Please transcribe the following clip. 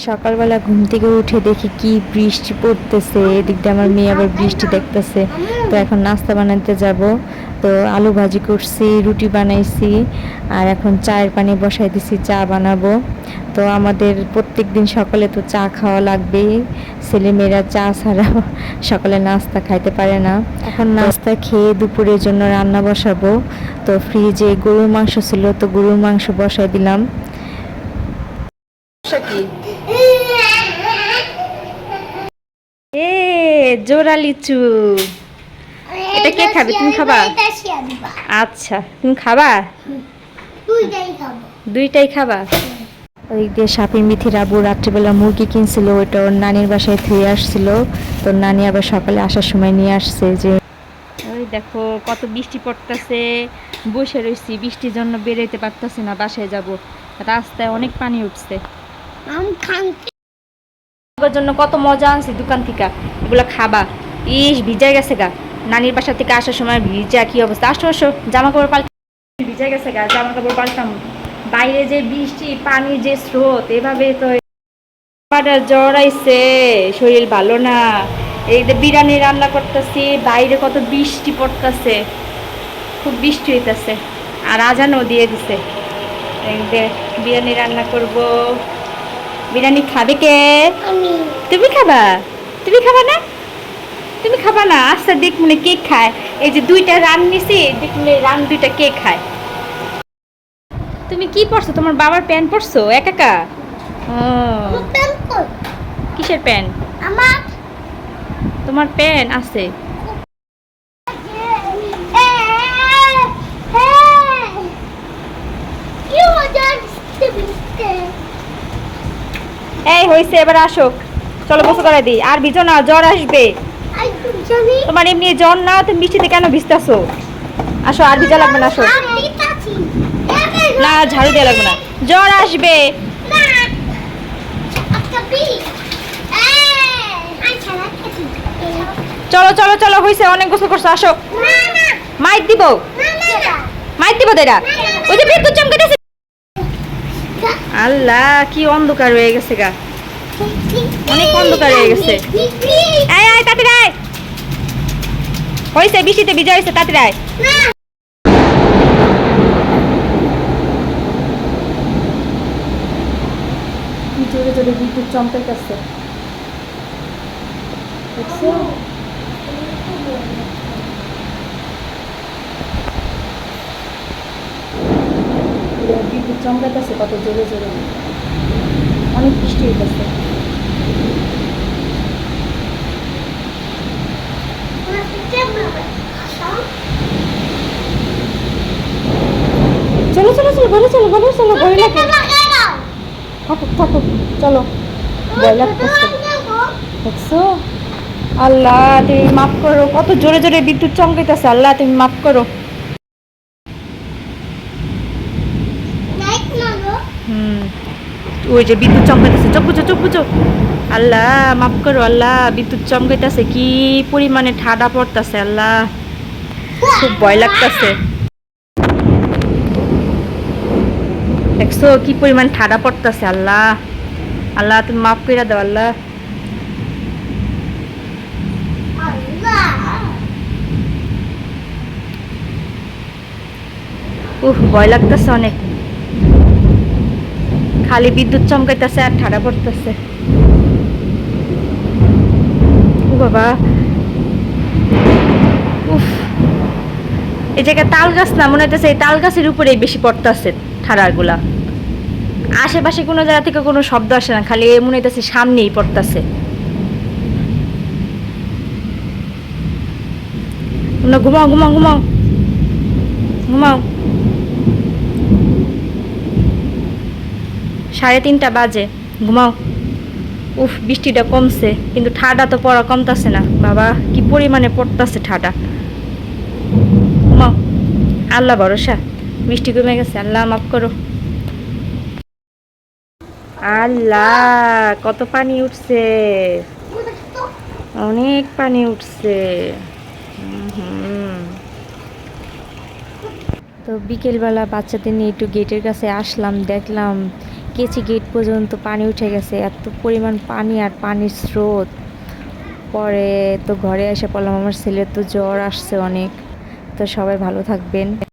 সকালবেলা ঘুম থেকে উঠে দেখি কি বৃষ্টি পড়তেছে। এদিক দিয়ে আমার মেয়ে আবার বৃষ্টি দেখতেছে। তো এখন নাস্তা বানাতে যাব। তো আলু ভাজি করছি রুটি বানাইছি আর এখন চায়ের পানি বসাই দিছি চা বানাবো। তো আমাদের প্রত্যেক দিন সকালে তো চা খাওয়া লাগবেই। ছেলেমেয়েরা চা ছাড়া সকালে নাস্তা খাইতে পারে না। এখন নাস্তা খেয়ে দুপুরের জন্য রান্না বসাবো। তো ফ্রিজে গরুর মাংস ছিল তো গরুর মাংস বসাই দিলাম। কি? এ জোড়া লিচু। এটা কে খাবে? তুমি খাবা? আচ্ছা তুমি খাবা? দুইটাই খাবা। ওই দিয়ে সাপের মিথির আবু রাত্রিবেলা মুরগি কিনছিল ওইটা ওর নানির বাসায় থুয়ে আসছিল। তো নানি আবার সকালে আসার সময় নিয়ে আসছে যে ওই দেখো কত বৃষ্টি পড়তেছে। বসে রয়েছি বৃষ্টির জন্য বেরোতে পারতেছে না বাসায় যাব। রাস্তায় অনেক পানি উঠছে। জন্য কত মজা আনছি, দোকান থেকে। এগুলো খাবা। ইস ভিজা গেছে গা। নানির বাসা থেকে আসার সময় ভিজা, কি অবস্থা? আসো আসো জামা কাপড় পাল্টা ভিজা গেছে গা জামা কাপড় পাল্টাম বাইরে যে বৃষ্টি, পানির যে স্রোত, এভাবে তো জ্বর আইছে শরীর ভালো না। এই যে বিরিয়ানি রান্না করতেছি, বাইরে কত বৃষ্টি পড়তেছে। খুব বৃষ্টি হইতেছে। আর আজানও দিয়ে দিছে। এই যে বিরিয়ানি রান্না করব। বিরিয়ানি খাবে কে? তুমি খাবা? তুমি খাবা না? তুমি খাবা না? আচ্ছা দেখ মনে কে খায়। এই যে দুইটা রান নিছি দেখ মনে রান দুইটা কে খায়। তুমি কি পরছো? তোমার বাবার প্যান্ট পরছো? এক একা? ও। কিসের প্যান্ট? আমার। তোমার প্যান্ট আছে কি মজা আসছে বৃষ্টিতে। এই হইছে এবার আসো চলো বসে করে দিই আর ভিজো না জ্বর আসবে। তোমার এমনি জ্বর না তুমি বৃষ্টিতে কেন ভিজতেছো? আসো আর ভিজা লাগবে না আসো। না ঝাড়ু দেওয়া লাগবে না। জ্বর আসবে। চলো চলো চলো হইছে অনেক গোসল করছ আসো। মাইক দিব। মাইক দিব দেরা। ওই যে বিদ্যুৎ চমকাইতেছে। আল্লাহ, কি অন্ধকার হয়ে গেছে গা অনেক অন্ধকার হয়ে গেছে। আয় আয় তাড়াতাড়ি আয় হইছে, বৃষ্টিতে তাড়াতাড়ি আয় না। কি জোরে জোরে বিদ্যুৎ চমকাইতেছে দেখছ বিদ্যুৎ চমকাইতেছে কত জোরে জোরে। অনেক বৃষ্টি হইতেছে। চলো চলো চলো ঘরে চলো ঘরে চলো ভয় থাকুক থাকুক চলো। ভয় দেখছ? আল্লাহ, তুমি মাফ করো, কত জোরে জোরে বিদ্যুৎ চমকাইতেছে। আল্লাহ, তুমি মাফ করো। হুম। ওই যে বিদ্যুৎ চমকাইতেছে। চোখ বুঝো চোখ বুঝো। আল্লাহ, মাফ করো, আল্লাহ, বিদ্যুৎ চমকাইতেছে। কি পরিমাণে ঠাডা পড়তেছে, আল্লাহ। খুব ভয় লাগতেছে। দেখছ, কি পরিমাণ ঠাডা পড়তেছে, আল্লাহ। আল্লাহ, তুমি মাফ করে দাও, আল্লাহ। উহ ভয় লাগতেছে অনেক। খালি বিদ্যুৎ চমকাইতেছে আর ঠাডা পড়তেছে। বাবা। উফ। এই জায়গায় তাল গাছ না, মনে হইতেছে এই তাল গাছের উপরেই বেশি পড়তেছে ঠাড়াগুলা। আশেপাশে কোনো জায়গা থেকে কোনো শব্দ আসে না, খালি মনে হইতেছে সামনেই পড়তেছে। ঘুমাও ঘুমাও ঘুমাও। ঘুমাও। সাড়ে তিনটা বাজে। ঘুমাও। উফ, বৃষ্টিটা কমছে, কিন্তু ঠাডা তো পড়া কমতাছে না। বাবা, কি পরিমাণে পড়তাছে ঠাডা। ঘুমাও। আল্লাহ ভরসা। বৃষ্টি কমে গেছে, আল্লাহ মাফ করো। আল্লাহ, কত পানি উঠছে। অনেক পানি উঠছে। তো বিকেলবেলা বাচ্চাদের নিয়ে একটু গেটের কাছে আসলাম, দেখলাম কেচি গেট পর্যন্ত, পানি উঠে গেছে, এত পরিমাণ পানি আর পানির স্রোত। পরে তো ঘরে এসে পড়লাম, আমার ছেলের তো জ্বর আসছে অনেক। তো সবাই ভালো থাকবেন।